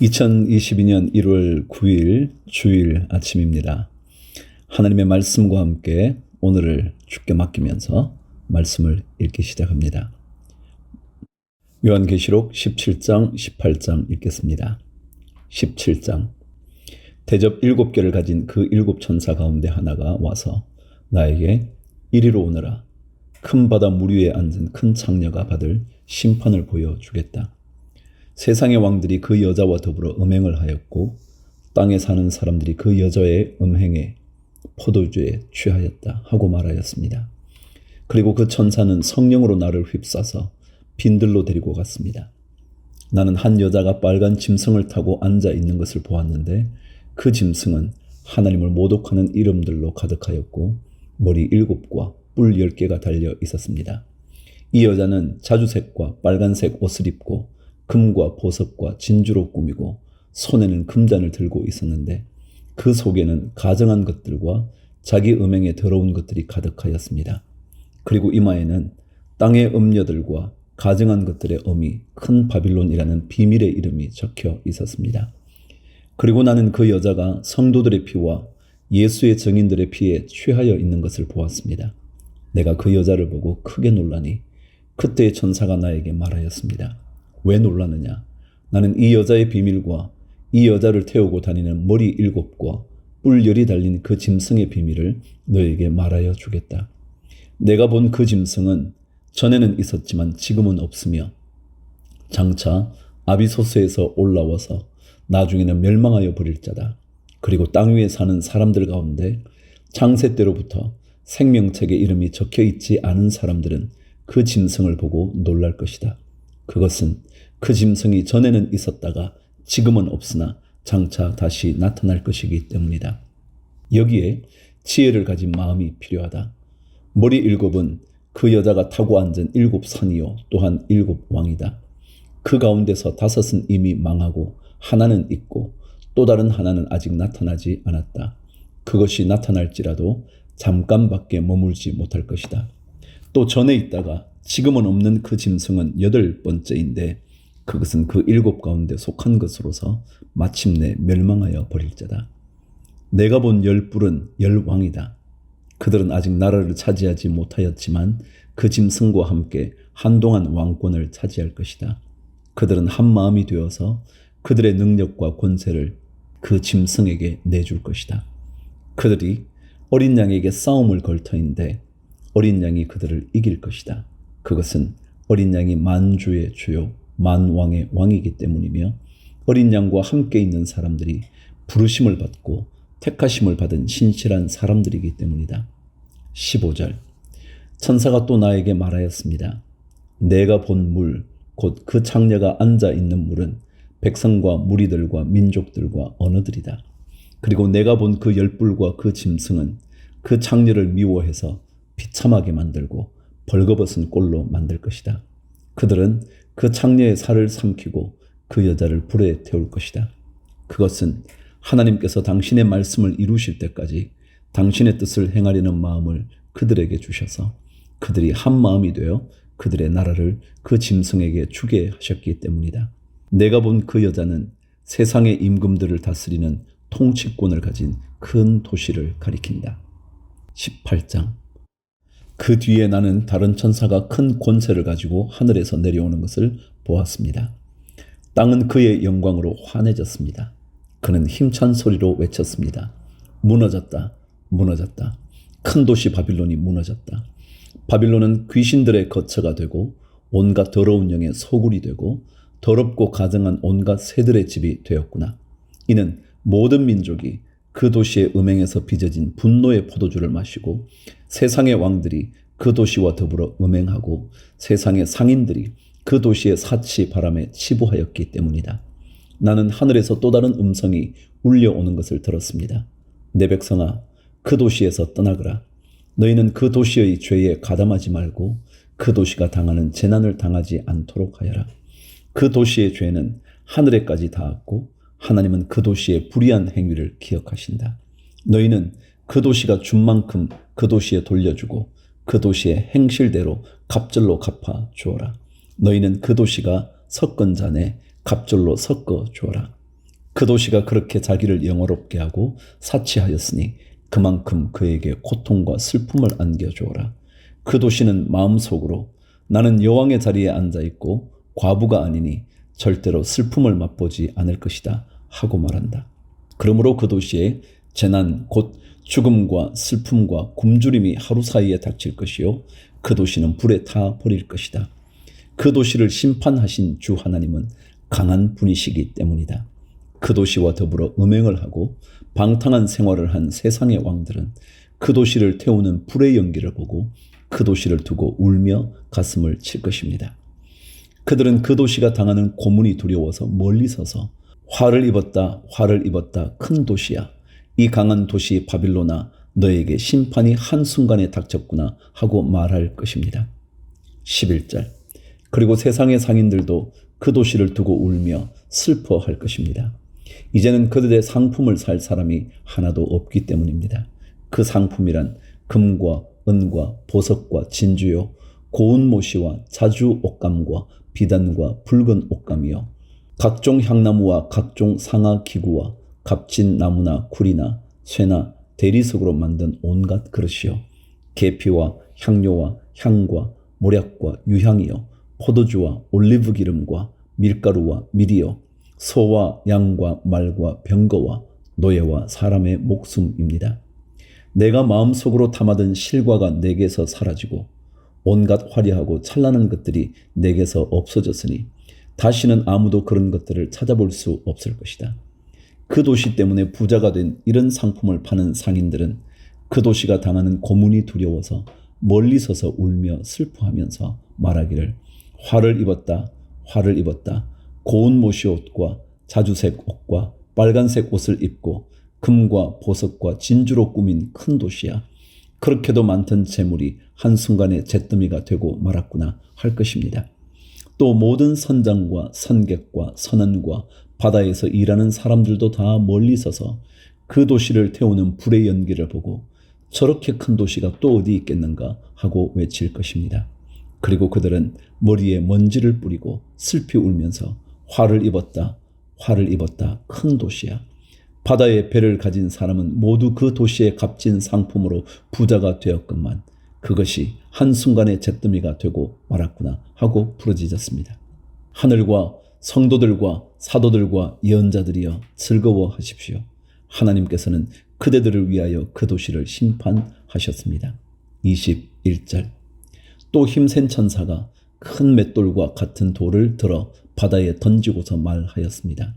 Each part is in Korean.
2022년 1월 9일 주일 아침입니다. 하나님의 말씀과 함께 오늘을 주께 맡기면서 말씀을 읽기 시작합니다. 요한계시록 17장, 18장 읽겠습니다. 17장 대접 일곱 개를 가진 그 일곱 천사 가운데 하나가 와서 나에게 이리로 오너라. 큰 바다 물 위에 앉은 큰 창녀가 받을 심판을 보여주겠다. 세상의 왕들이 그 여자와 더불어 음행을 하였고 땅에 사는 사람들이 그 여자의 음행에 포도주에 취하였다 하고 말하였습니다. 그리고 그 천사는 성령으로 나를 휩싸서 빈들로 데리고 갔습니다. 나는 한 여자가 빨간 짐승을 타고 앉아 있는 것을 보았는데 그 짐승은 하나님을 모독하는 이름들로 가득하였고 머리 일곱과 뿔 열 개가 달려 있었습니다. 이 여자는 자주색과 빨간색 옷을 입고 금과 보석과 진주로 꾸미고 손에는 금잔을 들고 있었는데 그 속에는 가정한 것들과 자기 음행에 더러운 것들이 가득하였습니다. 그리고 이마에는 땅의 음녀들과 가정한 것들의 음이 큰 바빌론이라는 비밀의 이름이 적혀 있었습니다. 그리고 나는 그 여자가 성도들의 피와 예수의 증인들의 피에 취하여 있는 것을 보았습니다. 내가 그 여자를 보고 크게 놀라니 그때의 천사가 나에게 말하였습니다. 왜 놀라느냐? 나는 이 여자의 비밀과 이 여자를 태우고 다니는 머리 일곱과 뿔열이 달린 그 짐승의 비밀을 너에게 말하여 주겠다. 내가 본 그 짐승은 전에는 있었지만 지금은 없으며 장차 아비소스에서 올라와서 나중에는 멸망하여 버릴 자다. 그리고 땅 위에 사는 사람들 가운데 창세 때로부터 생명책의 이름이 적혀 있지 않은 사람들은 그 짐승을 보고 놀랄 것이다. 그것은 그 짐승이 전에는 있었다가 지금은 없으나 장차 다시 나타날 것이기 때문이다. 여기에 지혜를 가진 마음이 필요하다. 머리 일곱은 그 여자가 타고 앉은 일곱 산이요 또한 일곱 왕이다. 그 가운데서 다섯은 이미 망하고 하나는 있고 또 다른 하나는 아직 나타나지 않았다. 그것이 나타날지라도 잠깐밖에 머물지 못할 것이다. 또 전에 있다가 지금은 없는 그 짐승은 여덟 번째인데 그것은 그 일곱 가운데 속한 것으로서 마침내 멸망하여 버릴 자다. 내가 본 열 뿔은 열 왕이다. 그들은 아직 나라를 차지하지 못하였지만 그 짐승과 함께 한동안 왕권을 차지할 것이다. 그들은 한 마음이 되어서 그들의 능력과 권세를 그 짐승에게 내줄 것이다. 그들이 어린 양에게 싸움을 걸 터인데 어린 양이 그들을 이길 것이다. 그것은 어린 양이 만주의 주요 만왕의 왕이기 때문이며 어린 양과 함께 있는 사람들이 부르심을 받고 택하심을 받은 신실한 사람들이기 때문이다. 15절 천사가 또 나에게 말하였습니다. 내가 본 물, 곧 그 창녀가 앉아 있는 물은 백성과 무리들과 민족들과 언어들이다. 그리고 내가 본 그 열불과 그 짐승은 그 창녀를 미워해서 비참하게 만들고 벌거벗은 꼴로 만들 것이다. 그들은 그 창녀의 살을 삼키고 그 여자를 불에 태울 것이다. 그것은 하나님께서 당신의 말씀을 이루실 때까지 당신의 뜻을 행하려는 마음을 그들에게 주셔서 그들이 한 마음이 되어 그들의 나라를 그 짐승에게 주게 하셨기 때문이다. 내가 본 그 여자는 세상의 임금들을 다스리는 통치권을 가진 큰 도시를 가리킨다. 18장 그 뒤에 나는 다른 천사가 큰 권세를 가지고 하늘에서 내려오는 것을 보았습니다. 땅은 그의 영광으로 환해졌습니다. 그는 힘찬 소리로 외쳤습니다. 무너졌다, 무너졌다. 큰 도시 바빌론이 무너졌다. 바빌론은 귀신들의 거처가 되고 온갖 더러운 영의 소굴이 되고 더럽고 가증한 온갖 새들의 집이 되었구나. 이는 모든 민족이 그 도시의 음행에서 빚어진 분노의 포도주를 마시고 세상의 왕들이 그 도시와 더불어 음행하고 세상의 상인들이 그 도시의 사치 바람에 치부하였기 때문이다. 나는 하늘에서 또 다른 음성이 울려오는 것을 들었습니다. 내 백성아, 그 도시에서 떠나거라. 너희는 그 도시의 죄에 가담하지 말고 그 도시가 당하는 재난을 당하지 않도록 하여라. 그 도시의 죄는 하늘에까지 닿았고 하나님은 그 도시의 불의한 행위를 기억하신다. 너희는 그 도시가 준 만큼 그 도시에 돌려주고 그 도시의 행실대로 갑절로 갚아 주어라. 너희는 그 도시가 섞은 잔에 갑절로 섞어 주어라. 그 도시가 그렇게 자기를 영화롭게 하고 사치하였으니 그만큼 그에게 고통과 슬픔을 안겨 주어라. 그 도시는 마음속으로 나는 여왕의 자리에 앉아 있고 과부가 아니니 절대로 슬픔을 맛보지 않을 것이다 하고 말한다. 그러므로 그 도시에 재난 곧 죽음과 슬픔과 굶주림이 하루 사이에 닥칠 것이요 그 도시는 불에 타 버릴 것이다. 그 도시를 심판하신 주 하나님은 강한 분이시기 때문이다. 그 도시와 더불어 음행을 하고 방탕한 생활을 한 세상의 왕들은 그 도시를 태우는 불의 연기를 보고 그 도시를 두고 울며 가슴을 칠 것입니다. 그들은 그 도시가 당하는 고문이 두려워서 멀리 서서 화를 입었다, 화를 입었다, 큰 도시야. 이 강한 도시 바빌로나 너에게 심판이 한순간에 닥쳤구나 하고 말할 것입니다. 11절. 그리고 세상의 상인들도 그 도시를 두고 울며 슬퍼할 것입니다. 이제는 그들의 상품을 살 사람이 하나도 없기 때문입니다. 그 상품이란 금과 은과 보석과 진주요, 고운 모시와 자주 옷감과 비단과 붉은 옷감이요, 각종 향나무와 각종 상하 기구와 값진 나무나 굴이나 쇠나 대리석으로 만든 온갖 그릇이요, 계피와 향료와 향과 모략과 유향이요, 포도주와 올리브 기름과 밀가루와 밀이요, 소와 양과 말과 병거와 노예와 사람의 목숨입니다. 내가 마음속으로 담아둔 실과가 내게서 사라지고 온갖 화려하고 찬란한 것들이 내게서 없어졌으니 다시는 아무도 그런 것들을 찾아볼 수 없을 것이다. 그 도시 때문에 부자가 된 이런 상품을 파는 상인들은 그 도시가 당하는 고문이 두려워서 멀리 서서 울며 슬퍼하면서 말하기를 화를 입었다, 화를 입었다. 고운 모시 옷과 자주색 옷과 빨간색 옷을 입고 금과 보석과 진주로 꾸민 큰 도시야. 그렇게도 많던 재물이 한순간에 잿더미가 되고 말았구나 할 것입니다. 또 모든 선장과 선객과 선원과 바다에서 일하는 사람들도 다 멀리 서서 그 도시를 태우는 불의 연기를 보고 저렇게 큰 도시가 또 어디 있겠는가 하고 외칠 것입니다. 그리고 그들은 머리에 먼지를 뿌리고 슬피 울면서 화를 입었다, 화를 입었다, 큰 도시야. 바다의 배를 가진 사람은 모두 그 도시의 값진 상품으로 부자가 되었건만 그것이 한순간에 잿더미가 되고 말았구나 하고 부러지졌습니다. 하늘과 성도들과 사도들과 예언자들이여 즐거워하십시오. 하나님께서는 그대들을 위하여 그 도시를 심판하셨습니다. 21절 또 힘센 천사가 큰 맷돌과 같은 돌을 들어 바다에 던지고서 말하였습니다.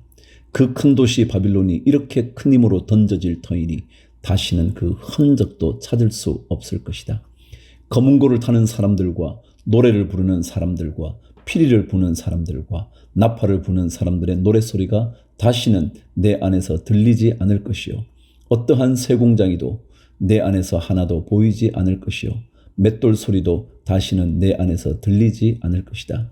그 큰 도시 바빌론이 이렇게 큰 힘으로 던져질 터이니 다시는 그 흔적도 찾을 수 없을 것이다. 검은 고를 타는 사람들과 노래를 부르는 사람들과 피리를 부는 사람들과 나팔을 부는 사람들의 노랫소리가 다시는 내 안에서 들리지 않을 것이요. 어떠한 쇠공장이도 내 안에서 하나도 보이지 않을 것이요. 맷돌 소리도 다시는 내 안에서 들리지 않을 것이다.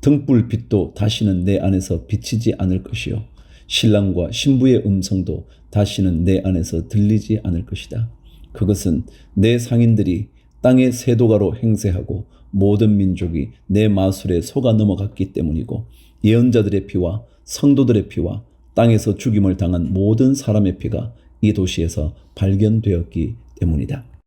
등불 빛도 다시는 내 안에서 비치지 않을 것이요. 신랑과 신부의 음성도 다시는 내 안에서 들리지 않을 것이다. 그것은 내 상인들이 땅의 세도가로 행세하고 모든 민족이 내 마술에 속아 넘어갔기 때문이고 예언자들의 피와 성도들의 피와 땅에서 죽임을 당한 모든 사람의 피가 이 도시에서 발견되었기 때문이다.